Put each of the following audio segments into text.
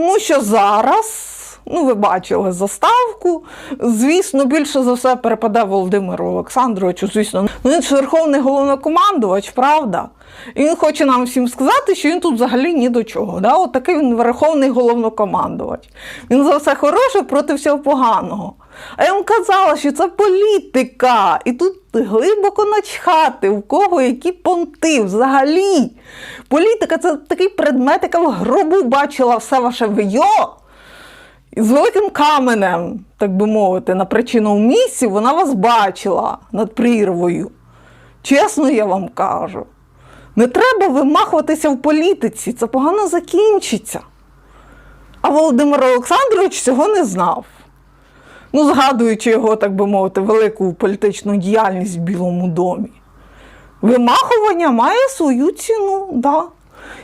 Тому що зараз, ну ви бачили заставку, звісно, більше за все перепаде Володимиру Олександровичу. Звісно, ну він ж верховний головнокомандувач, правда? І він хоче нам всім сказати, що він тут взагалі ні до чого. Да? От такий він верховний головнокомандувач. Він за все хороше проти всього поганого. А я вам казала, що це політика. І тут глибоко начхати, в кого які понти взагалі. Політика це такий предмет, яка в гробу бачила все ваше вийо. І з великим каменем, так би мовити, на причинному місці вона вас бачила над прірвою. Чесно, я вам кажу. Не треба вимахуватися в політиці, це погано закінчиться. А Володимир Олександрович цього не знав. Ну, згадуючи його, так би мовити, велику політичну діяльність в Білому домі. Вимахування має свою ціну, да.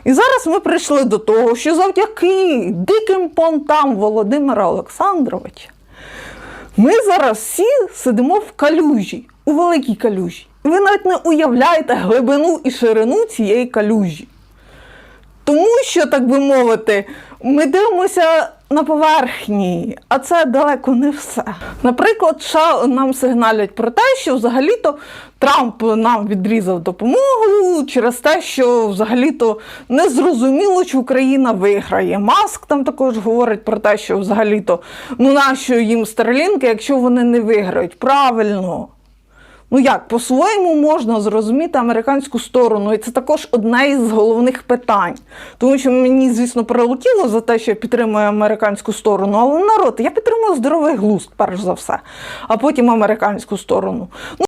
І зараз ми прийшли до того, що завдяки диким понтам Володимира Олександровича ми зараз всі сидимо в калюжі, у великій калюжі. І ви навіть не уявляєте глибину і ширину цієї калюжі. Тому що, так би мовити, ми дивимося на поверхні, а це далеко не все. Наприклад, США нам сигналять про те, що взагалі-то Трамп нам відрізав допомогу через те, що взагалі-то не зрозуміло, чи Україна виграє. Маск там також говорить про те, що взагалі-то ну нащо їм старлінки, якщо вони не виграють. Правильно. Ну як, по-своєму можна зрозуміти американську сторону, і це також одне із головних питань. Тому що мені, звісно, прилетіло за те, що я підтримую американську сторону, але народ, я підтримую здоровий глузд, перш за все, а потім американську сторону. Ну,